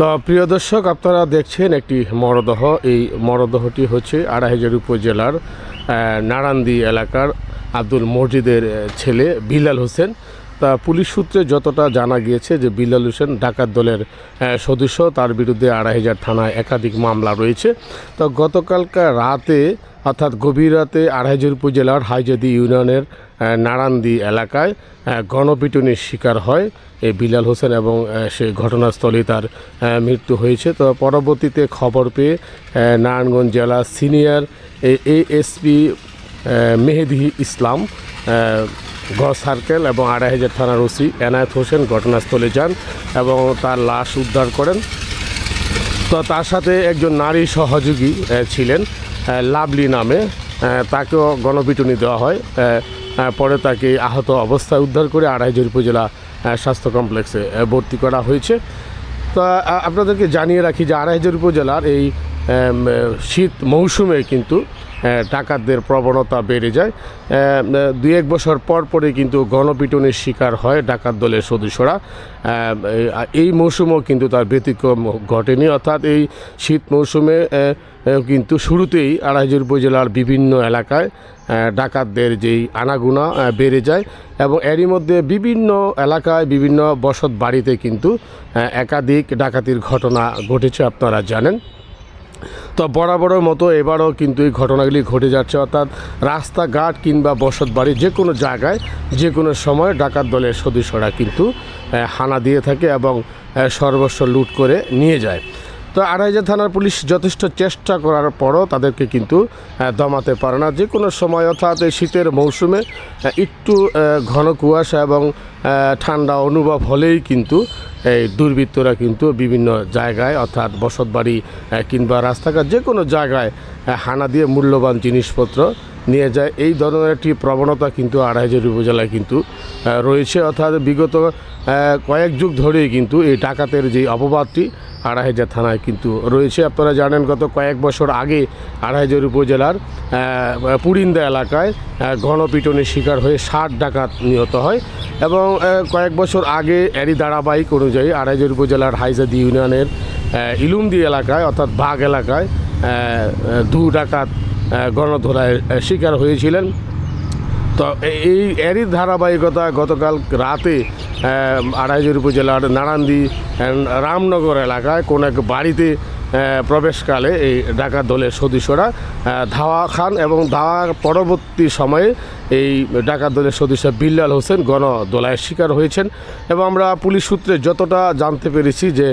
তো প্রিয় দর্শক, আপনারা দেখছেন একটি মরদেহ। এই মরদেহটি হচ্ছে আড়াইহাজার উপজেলার নারান্দি এলাকার আব্দুল মসজিদের ছেলে বিলাল হোসেন। তা পুলিশ সূত্রে যতটা জানা গিয়েছে যে বিলাল হোসেন ডাকাত দলের সদস্য, তার বিরুদ্ধে আড়াই হাজার থানায় একাধিক মামলা রয়েছে। তো গতকালকার রাতে, অর্থাৎ গভীর রাতে আড়াইহাজার উপজেলার হাইজাদি ইউনিয়নের নারান্দি এলাকায় গণপিটুনির শিকার হয়। এই বিলাল হোসেন এবং সে ঘটনাস্থলে তার মৃত্যু হয়েছে। তো পরবর্তীতে খবর পেয়ে নারায়ণগঞ্জ জেলা সিনিয়র এএসপি মেহেদি ইসলাম গ সার্কেল এবং আড়াই হাজার থানার ওসি এনায়েত হোসেন ঘটনাস্থলে যান এবং তার লাশ উদ্ধার করেন। তো তার সাথে একজন নারী সহযোগী ছিলেন লাভলি নামে। তাকেও গণপিটুনি দেওয়া হয়। পরে তাকে আহত অবস্থায় উদ্ধার করে আড়াইজোর উপজেলা স্বাস্থ্য কমপ্লেক্সে ভর্তি করা হয়েছে। তা আপনাদেরকে জানিয়ে রাখি যে আড়াইজোর উপজেলার এই শীত মৌসুমে কিন্তু ডাকাতদের প্রবণতা বেড়ে যায়। দু এক বছর পর পরে কিন্তু গণপিটুনির শিকার হয় ডাকাত দলের সদস্যরা। এই- মৌসুমও কিন্তু তার ব্যতিক্রম ঘটেনি। অর্থাৎ এই শীত মৌসুমে কিন্তু শুরুতেই আড়াইজোর উপজেলার বিভিন্ন এলাকায় ডাকাতদের যেই আনাগুনা বেড়ে যায় এবং এরই মধ্যে বিভিন্ন এলাকায় বিভিন্ন বসত বাড়িতে কিন্তু একাধিক ডাকাতির ঘটনা ঘটেছে, আপনারা জানেন। তো বরাবরের মতো এবারও কিন্তু এই ঘটনাগুলি ঘটে যাচ্ছে। অর্থাৎ রাস্তাঘাট কিংবা বসত বাড়ি যে কোনো জায়গায়, যে কোনো সময় ডাকাত দলের সদস্যরা কিন্তু হানা দিয়ে থাকে এবং সর্বস্ব লুট করে নিয়ে যায়। তো আড়াইজা থানার পুলিশ যথেষ্ট চেষ্টা করার পরও তাদেরকে কিন্তু দমাতে পারে না। যে কোনো সময় অর্থাৎ এই শীতের মৌসুমে একটু ঘন কুয়াশা এবং ঠান্ডা অনুভব হলেই কিন্তু এই দুর্বৃত্তরা কিন্তু বিভিন্ন জায়গায় অর্থাৎ বসতবাড়ি কিংবা রাস্তাঘাট যে কোনো জায়গায় হানা দিয়ে মূল্যবান জিনিসপত্র নিয়ে যায়। এই ধরনের একটি প্রবণতা কিন্তু আড়াইজের উপজেলায় কিন্তু রয়েছে। অর্থাৎ বিগত কয়েক যুগ ধরেই কিন্তু এই ডাকাতের যে অপবাদটি আড়াইহাজার থানায় কিন্তু রয়েছে। আপনারা জানেন, গত কয়েক বছর আগে আড়াইহাজার উপজেলার পুরিন্দা এলাকায় গণপিটনের শিকার হয়ে ষাট ডাকাত নিহত হয় এবং কয়েক বছর আগে এরই ধারাবাহিক অনুযায়ী আড়াইহাজার উপজেলার হাইজাদি ইউনিয়নের ইলুমদি এলাকায়, অর্থাৎ বাঘ এলাকায় দু ডাকাত আহ, শিকার হয়েছিলেন। তো এই- এরই ধারাবাহিকতা গতকাল রাতে আড়াইজোর উপজেলার নারান্দি রামনগর এলাকায় কোনো এক বাড়িতে প্রবেশকালে এই ডাকাত দলের সদস্যরা ধাওয়া খান এবং ধাওয়ার পরবর্তী সময়ে এই ডাকা দলের সদস্য বিল্লাল হোসেন গণদোলায় শিকার হয়েছেন এবং আমরা পুলিশ সূত্রে যতটা জানতে পেরেছি যে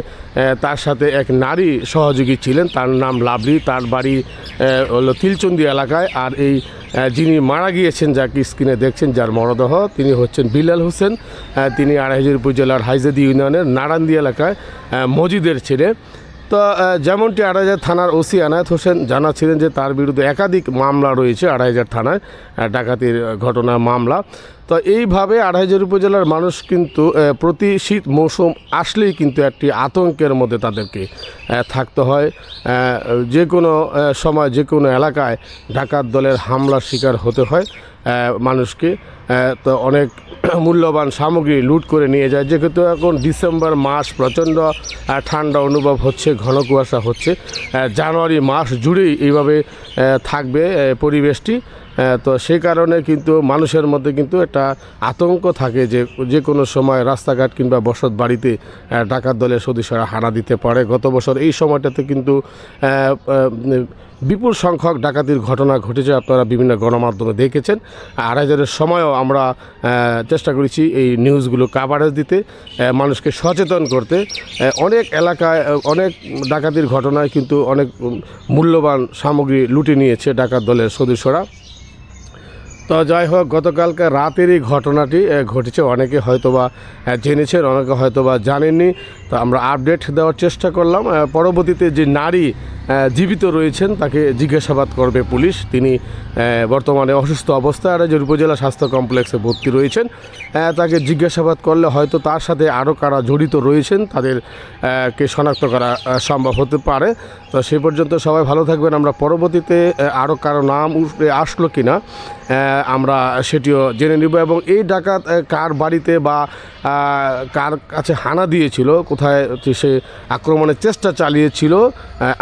তার সাথে এক নারী সহযোগী ছিলেন, তার নাম লাভলি তার বাড়ি হলো তিলচন্দি এলাকায় আর এই যিনি মারা গিয়েছেন যাকে স্ক্রিনে দেখছেন যার মরদেহ, তিনি হচ্ছেন বিলাল হোসেন। তিনি আড়াইহাজার উপজেলার হাইজাদি ইউনিয়নের নারান্দি এলাকায় মজিদের ছেলে। তো যেমনটি আড়াইহাজার থানার ওসি আনায়ত হোসেন জানাচ্ছিলেন যে তার বিরুদ্ধে একাধিক মামলা রয়েছে আড়াইহাজার থানায় ডাকাতির ঘটনা, মামলা। তো এইভাবে আড়াইহাজার উপজেলার মানুষ কিন্তু প্রতি শীত মৌসুম আসলেই কিন্তু একটি আতঙ্কের মধ্যে তাদেরকে থাকতে হয়। যে কোনো সময় যে কোনো এলাকায় ডাকাত দলের হামলার শিকার হতে হয় মানুষকে। তো অনেক মূল্যবান সামগ্রী লুট করে নিয়ে যায়। যেহেতু এখন ডিসেম্বর মাস প্রচণ্ড ঠান্ডা অনুভব হচ্ছে, ঘন কুয়াশা হচ্ছে জানুয়ারি মাস জুড়েই এইভাবে থাকবে পরিবেশটি। তো সেই কারণে কিন্তু মানুষের মধ্যে কিন্তু একটা আতঙ্ক থাকে যে যে কোনো সময় রাস্তাঘাট কিংবা বসত বাড়িতে ডাকাত দলের সদস্যরা হানা দিতে পারে। গত বছর এই সময়টাতে কিন্তু বিপুল সংখ্যক ডাকাতির ঘটনা ঘটেছে। আপনারা বিভিন্ন গণমাধ্যমে দেখেছেন। আড়াইজারের সময়ও আমরা চেষ্টা করেছি এই নিউজগুলো কাভারেজ দিতে মানুষকে সচেতন করতে। অনেক এলাকায় অনেক ডাকাতির ঘটনায় কিন্তু অনেক মূল্যবান সামগ্রী লুটে নিয়েছে ডাকাত দলের সদস্যরা। তো যাই হোক, গতকালকে রাতের এই ঘটনাটি ঘটেছে। অনেকে হয়তোবা জেনেছেন, অনেকে হয়তোবা জানেননি। তো আমরা আপডেট দেওয়ার চেষ্টা করলাম। পরবর্তীতে যে নারী জীবিত রয়েছেন, তাকে জিজ্ঞাসাবাদ করবে পুলিশ। তিনি বর্তমানে অসুস্থ অবস্থায় আড়াইজোর উপজেলা স্বাস্থ্য কমপ্লেক্সে ভর্তি রয়েছেন। তাকে জিজ্ঞাসাবাদ করলে হয়তো তার সাথে আরও কারা জড়িত রয়েছেন, তাদের কে শনাক্ত করা সম্ভব হতে পারে। তো সে পর্যন্ত সবাই ভালো থাকবেন। আমরা পরবর্তীতে আরও কারও নাম উঠে আসলো কি না আমরা সেটিও জেনে নিব। এবং এই ডাকাত কার বাড়িতে বা কার কাছে হানা দিয়েছিল, কোথায় সে আক্রমণের চেষ্টা চালিয়েছিল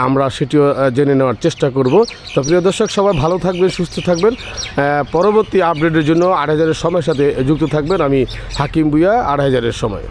আমরা সেটিও জেনে নেওয়ার চেষ্টা করব। তো প্রিয় দর্শক, সবাই ভালো থাকবেন, সুস্থ থাকবেন। পরবর্তী আপডেটের জন্য আট হাজারের সময়ের সাথে যুক্ত থাকবেন আমি হাকিম বুয়া আট হাজারের সময়।